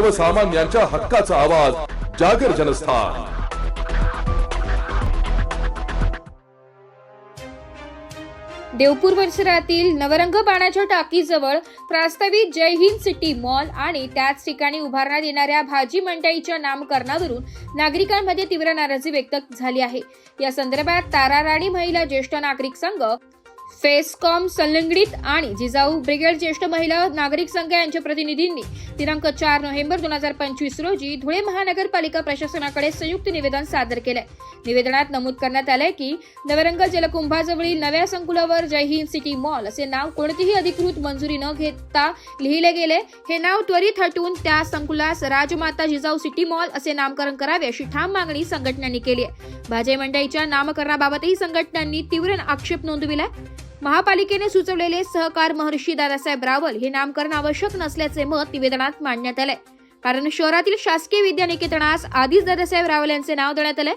सर्वसामान्यांच्या हक्काचा आवाज जागर जनस्थान. देवपूर परिसरातील नवरंग पाण्याच्या टाकीजवळ प्रस्तावित जय हिंद सिटी मॉल आणि त्याच ठिकाणी उभारण्यात येणाऱ्या भाजी मंडईच्या नामकरणावरून नागरिकांमध्ये तीव्र नाराजी व्यक्त झाली आहे. या संदर्भात तारा राणी महिला ज्येष्ठ नागरिक संघ फेसकॉम संलग्नित आणि जिजाऊ ब्रिगेड ज्येष्ठ महिला नागरिक संघ यांच्या प्रतिनिधींनी दिनांक चार नोव्हेंबर दोन हजार पंचवीस रोजी धुळे महानगरपालिका प्रशासनाकडे संयुक्त निवेदन सादर केलंय निवेदनात नमूद करण्यात आलंय की नवरंग जलकुंभाजवळील नव्या संकुलावर जय हिंद सिटी मॉल असे नाव कोणतीही अधिकृत मंजुरी न घेता लिहिले गेले. हे नाव त्वरित हटवून त्या संकुलास राजमाता जिजाऊ सिटी मॉल असे नामकरण करावे अशी ठाम मागणी संघटनांनी केली आहे. भाजय मंडईच्या नामकरणाबाबतही संघटनांनी तीव्र आक्षेप नोंदविलाय. महापालिकेने सुचवलेले सहकार महर्षी दादासाहेब रावल हे नामकरण आवश्यक नसल्याचे मत निवेदनात मांडण्यात आलंय. कारण शहरातील शासकीय विद्यानिकेतनास आधीच दादासाहेब रावल यांचे नाव देण्यात आलंय.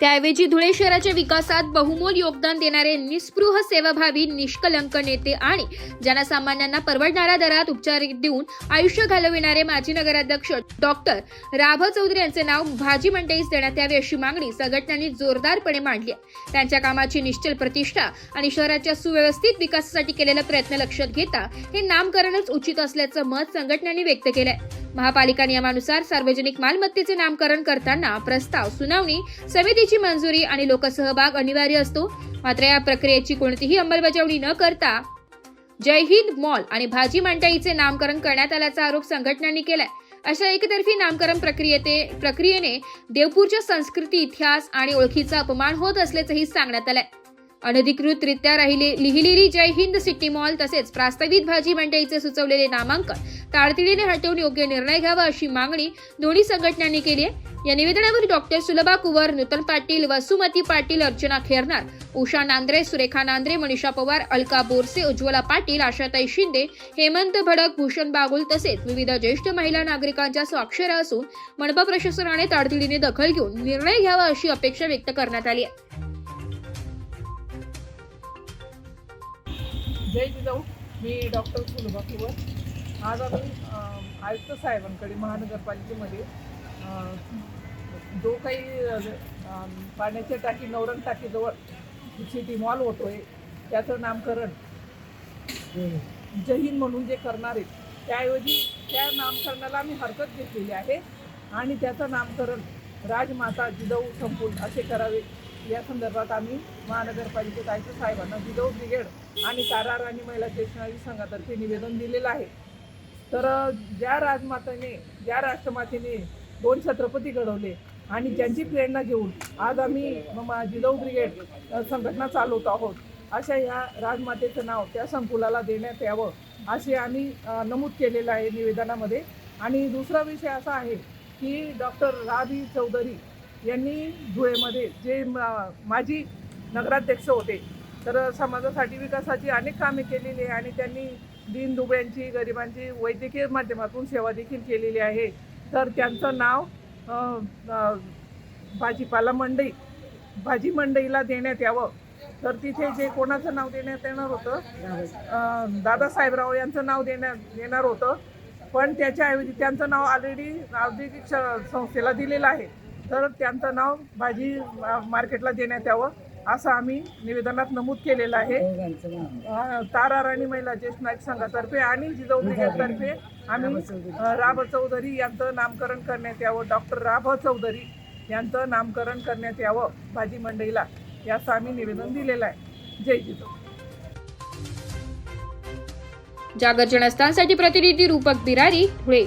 त्याऐवजी धुळे शहराच्या विकासात बहुमोल योगदान देणारे निस्पृह सेवाभावी निष्कलंक नेते आणि जनसामान्यांना परवडणाऱ्या दरात उपचार देऊन आयुष्य घालविणारे माजी नगराध्यक्ष डॉक्टर राभा चौधरी यांचे नाव भाजी मंडईस देण्यात यावे अशी मागणी संघटनांनी जोरदारपणे मांडली आहे. त्यांच्या कामाची निश्चल प्रतिष्ठा आणि शहराच्या सुव्यवस्थित विकासासाठी केलेला प्रयत्न लक्षात घेता हे नामकरणच उचित असल्याचं मत संघटनांनी व्यक्त केलं आहे महापालिका नियमानुसार सार्वजनिक मालमत्तेचे नामकरण करताना प्रस्ताव सुनावणी समितीची मंजुरी आणि लोकसहभाग अनिवार्य असतो. मात्र या प्रक्रियेची कोणतीही अंमलबजावणी न करता जय हिंद मॉल आणि भाजी मंडईचे नामकरण करण्यात आल्याचा आरोप संघटनांनी केलाय. अशा एकतर्फी नामकरण प्रक्रियेते प्रक्रियेने देवपूरच्या संस्कृती इतिहास आणि ओळखीचा अपमान होत असल्याचंही सांगण्यात आलंय. अनधिकृतरित्या राहिले लिहिलेली जय हिंद सिटी मॉल तसेच प्रास्ताविक भाजी मंडईचे सुचवलेले नामांकन तातडीने हटवून योग्य निर्णय घ्यावा अशी मागणी दोन्ही संघटनांनी केली आहे. या निवेदनावर डॉक्टर सुलभा कुवर नूतन पाटील वसुमती पाटील अर्चना खेरनार उषा नांद्रे सुरेखा नांद्रे मनीषा पवार अलका बोरसे उज्ज्वला पाटील आशाताई शिंदे हेमंत भडक भूषण बागुल तसेच विविध ज्येष्ठ महिला नागरिकांच्या स्वाक्षऱ्या असून मनपा प्रशासनाने तातडीने दखल घेऊन निर्णय घ्यावा अशी अपेक्षा व्यक्त करण्यात आली आहे. जय जिजाऊ मी डॉक्टर सुलभा कुवर आज आम्ही आयुक्त साहेबांकडे महानगरपालिकेमध्ये जो काही पाण्याच्या टाकी नवरंग टाकीजवळ सिटी मॉल होतो आहे त्याचं नामकरण जहीन म्हणून जे करणार आहेत त्याऐवजी त्या नामकरणाला आम्ही हरकत घेतलेली आहे. आणि त्याचं नामकरण राजमाता जिजाऊ संकुल असे करावे. या संदर्भात आम्ही महानगरपालिकेत आयुक्त साहेबांना जिजाऊ ब्रिगेड आणि तारार आणि महिला स्टेशनरी संघातर्फे निवेदन दिलेलं आहे. तर ज्या राजमातेने ज्या राष्ट्रमातेने दोन छत्रपती घडवले आणि ज्यांची प्रेरणा घेऊन आज आम्ही म- ब्रिगेड संघटना चालवत आहोत अशा या राजमातेचं नाव त्या संकुलाला देण्यात यावं असे आम्ही नमूद केलेलं आहे निवेदनामध्ये. आणि दुसरा विषय असा आहे की डॉक्टर राधी चौधरी यांनी धुळेमध्ये जे माजी नगराध्यक्ष होते तर समाजासाठी विकासाची अनेक कामे केलेली आहे आणि त्यांनी दीन दुबळ्यांची गरिबांची वैद्यकीय माध्यमातून सेवा देखील केलेली आहे. तर त्यांचं नाव भाजीपाला मंडई भाजी मंडईला देण्यात यावं. तर तिथे जे कोणाचं नाव देण्यात येणार होतं दादासाहेबराव यांचं नाव देण्यात येणार होतं. पण त्याच्याऐवजी त्यांचं नाव ऑलरेडी औद्योगिक श- संस्थेला दिलेलं आहे. तर त्यांचं नाव भाजी मार्केटला देण्यात यावं असं आम्ही निवेदनात नमूद केलेलं आहे. तारा राणी महिला ज्येष्ठ नागरिक संघातर्फे आणि जिजाऊ तर्फे आम्ही राभ चौधरी यांचं नामकरण करण्यात यावं डॉक्टर राभ चौधरी यांचं नामकरण करण्यात यावं भाजी मंडईला. याचं आम्ही निवेदन दिलेलं आहे. जय जिजाऊ. जागर जनस्थानसाठी प्रतिनिधी रूपक बिरारी धुळे.